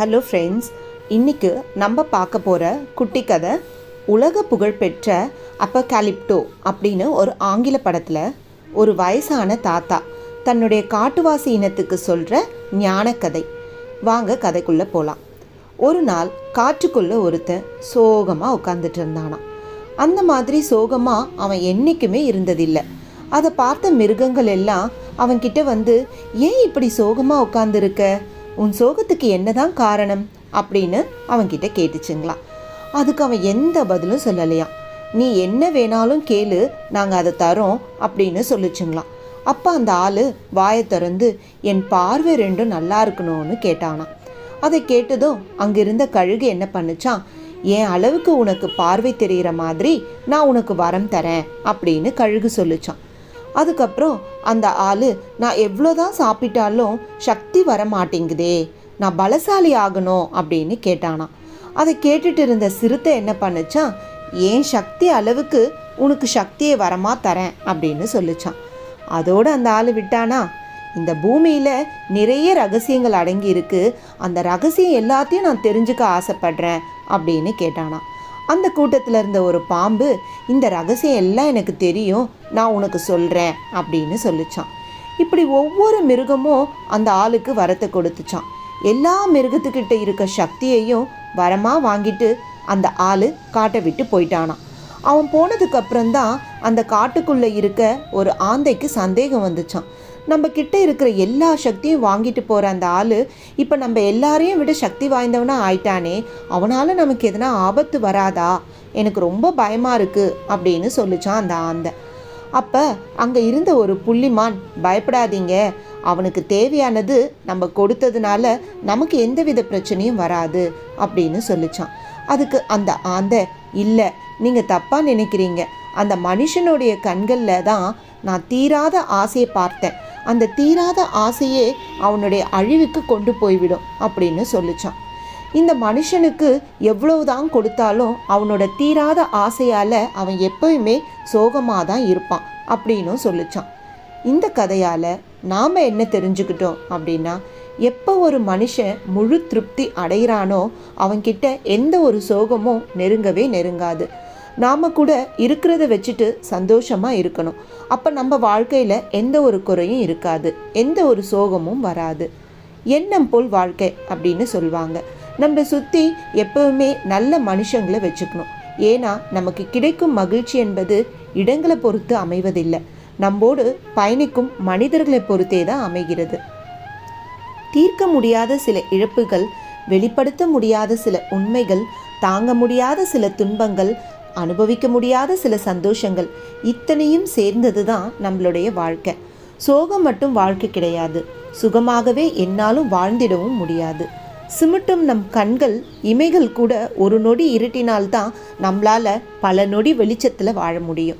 Hello friends இன்றைக்கு நம்ம பார்க்க போகிற குட்டி கதை உலக புகழ்பெற்ற அப்பகாலிப்டோ அப்படின்னு ஒரு ஆங்கில படத்தில் ஒரு வயசான தாத்தா தன்னுடைய காட்டுவாசி இனத்துக்கு சொல்கிற ஞானக்கதை வாங்க கதைக்குள்ளே போகலாம் ஒரு நாள் காற்றுக்குள்ளே ஒருத்தன் சோகமாக உட்காந்துட்டு இருந்தானா. அந்த மாதிரி சோகமாக அவன் என்றைக்குமே இருந்ததில்லை. அதை பார்த்த மிருகங்கள் எல்லாம் அவன்கிட்ட வந்து ஏன் இப்படி சோகமாக உட்காந்துருக்க உன் சோகத்துக்கு என்னதான் காரணம் அப்படின்னு அவன்கிட்ட கேட்டுச்சுங்களாம் அதுக்கு அவன் எந்த பதிலும் சொல்லலையாம் நீ என்ன வேணாலும் கேளு நாங்கள் அதை தரோம் அப்படின்னு சொல்லிச்சுங்களாம் அப்போ அந்த ஆள் வாயை திறந்து என் பார்வை ரெண்டும் நல்லா இருக்கணும்னு கேட்டானான் அதை கேட்டதும் அங்கிருந்த கழுகு என்ன பண்ணுச்சான் என் அளவுக்கு உனக்கு பார்வை தெரிகிற மாதிரி நான் உனக்கு வரம் தரேன் அப்படின்னு கழுகு சொல்லுச்சான். அதுக்கப்புறம் அந்த ஆள் நான் எவ்வளோதான் சாப்பிட்டாலும் சக்தி வர மாட்டேங்குதே நான் பலசாலி ஆகணும் அப்படின்னு கேட்டானா அதை கேட்டுட்டு இருந்த சிறுத்தை என்ன பண்ணுச்சான் ஏன் சக்தி அளவுக்கு உனக்கு சக்தியை வரமா தரேன் அப்படின்னு சொல்லிச்சான் அதோடு அந்த ஆள் விட்டானா இந்த பூமியில் நிறைய ரகசியங்கள் அடங்கி இருக்கு அந்த ரகசியம் எல்லாத்தையும் நான் தெரிஞ்சுக்க ஆசைப்படுறேன் அப்படின்னு கேட்டானா அந்த கூட்டத்தில் இருந்த ஒரு பாம்பு இந்த ரகசியம் எல்லாம் எனக்கு தெரியும் நான் உனக்கு சொல்கிறேன் அப்படின்னு சொல்லிச்சான். இப்படி ஒவ்வொரு மிருகமும் அந்த ஆளுக்கு வரத்தை கொடுத்துச்சான். எல்லா மிருகத்துக்கிட்ட இருக்க சக்தியையும் வரமாக வாங்கிட்டு அந்த ஆள் காட்டை விட்டு போயிட்டானான் அவன் போனதுக்கப்புறம்தான் அந்த காட்டுக்குள்ளே இருக்க ஒரு ஆந்தைக்கு சந்தேகம் வந்துச்சான் நம்ம கிட்ட இருக்கிற எல்லா சக்தியும் வாங்கிட்டு போகிற அந்த ஆள் இப்போ நம்ம எல்லாரையும் விட சக்தி வாய்ந்தவனா ஆயிட்டானே அவனால் நமக்கு எதனா ஆபத்து வராதா? எனக்கு ரொம்ப பயமாக இருக்குது அப்படின்னு சொல்லிச்சான் அந்த ஆந்தை. அப்போ அங்கே இருந்த ஒரு புள்ளிமான் பயப்படாதீங்க. அவனுக்கு தேவையானது நம்ம கொடுத்ததுனால நமக்கு எந்தவித பிரச்சனையும் வராது அப்படின்னு சொல்லிச்சான். அதுக்கு அந்த ஆந்தை இல்லை நீங்கள் தப்பாக நினைக்கிறீங்க. அந்த மனுஷனுடைய கண்களில் தான் நான் தீராத ஆசையை பார்த்தேன். அந்த தீராத ஆசையே அவனுடைய அழிவுக்கு கொண்டு போய்விடும் அப்படின்னு சொல்லிச்சான். இந்த மனுஷனுக்கு எவ்வளவுதான் கொடுத்தாலும் அவனோட தீராத ஆசையால் அவன் எப்பயுமே சோகமாக தான் இருப்பான் அப்படின்னும் சொல்லிச்சான். இந்த கதையால் நாம் என்ன தெரிஞ்சுக்கிட்டோம் அப்படின்னா எப்போ ஒரு மனுஷன் முழு திருப்தி அடைகிறானோ அவன்கிட்ட எந்த ஒரு சோகமும் நெருங்கவே நெருங்காது. நாம் கூட இருக்கிறத வச்சுட்டு சந்தோஷமாக இருக்கணும். அப்போ நம்ம வாழ்க்கையில் எந்த ஒரு குறையும் இருக்காது. எந்த ஒரு சோகமும் வராது. எண்ணம் போல் வாழ்க்கை அப்படின்னு சொல்லுவாங்க. நம்ம சுற்றி எப்பவுமே நல்ல மனுஷங்களை வச்சுக்கணும். ஏன்னா நமக்கு கிடைக்கும் மகிழ்ச்சி என்பது இடங்களை பொறுத்து அமைவதில்லை. நம்மோடு பயணிக்கும் மனிதர்களை பொறுத்தே தான் அமைகிறது. தீர்க்க முடியாத சில இழப்புகள் வெளிப்படுத்த முடியாத சில உண்மைகள் தாங்க முடியாத சில துன்பங்கள் அனுபவிக்க முடியாத சில சந்தோஷங்கள் இத்தனையும் சேர்ந்தது தான் நம்மளுடைய வாழ்க்கை. சோகம் மட்டும் வாழ்க்கை கிடையாது. சுகமாகவே என்னாலும் வாழ்ந்திடவும் முடியாது. சிமிட்டும் நம் கண்கள் இமைகள் கூட ஒரு நொடி இருட்டினால்தான் நம்மளால் பல நொடி வெளிச்சத்தில் வாழ முடியும்.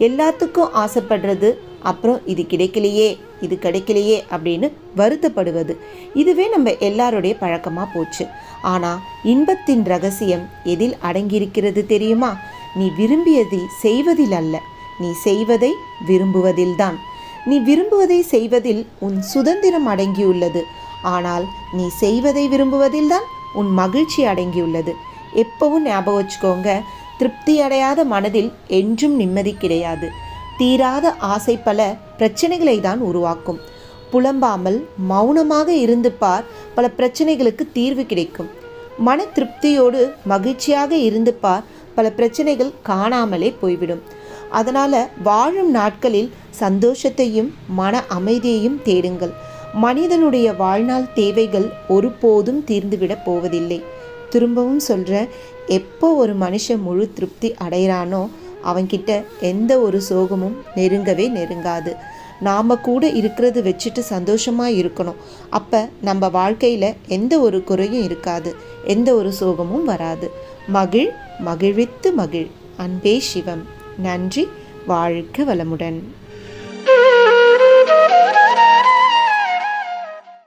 எல்லாத்துக்கும் ஆசைப்படுறது. அப்புறம் இது கிடைக்கலையே இது கிடைக்கலையே அப்படின்னு வருத்தப்படுவது. இதுவே நம்ம எல்லாருடைய பழக்கமாக போச்சு. ஆனால் இன்பத்தின் ரகசியம் எதில் அடங்கியிருக்கிறது தெரியுமா? நீ விரும்பியதை செய்வதில் அல்ல. நீ செய்வதை விரும்புவதில்தான் நீ விரும்புவதை செய்வதில் உன் சுதந்திரம் அடங்கியுள்ளது. ஆனால் நீ செய்வதை விரும்புவதில்தான் உன் மகிழ்ச்சி அடங்கியுள்ளது. எப்பவும் ஞாபகம் வச்சுக்கோங்க திருப்தியடையாத மனதில் என்றும் நிம்மதி கிடையாது. தீராத ஆசை பல பிரச்சனைகளை தான் உருவாக்கும். புலம்பாமல் மௌனமாக இருந்து பார் பல பிரச்சனைகளுக்கு தீர்வு கிடைக்கும். மன திருப்தியோடு மகிழ்ச்சியாக இருந்து பார் பல பிரச்சனைகள் காணாமலே போய்விடும். அதனால் வாழும் நாட்களில் சந்தோஷத்தையும் மன அமைதியையும் தேடுங்கள். மனிதனுடைய வாழ்நாள் தேவைகள் ஒருபோதும் தீர்ந்துவிடப் போவதில்லை. திரும்பவும் சொல்கிறேன் எப்போ ஒரு மனுஷன் முழு திருப்தி அடைகிறானோ அவன்கிட்ட எந்த ஒரு சோகமும் நெருங்கவே நெருங்காது. நாம் கூட இருக்கிறது வச்சுட்டு சந்தோஷமாக இருக்கணும். அப்போ நம்ம வாழ்க்கையில் எந்த ஒரு குறையும் இருக்காது எந்த ஒரு சோகமும் வராது. மகிழ் மகிழ்வித்து மகிழ். அன்பே சிவம். நன்றி. வாழ்க வளமுடன்.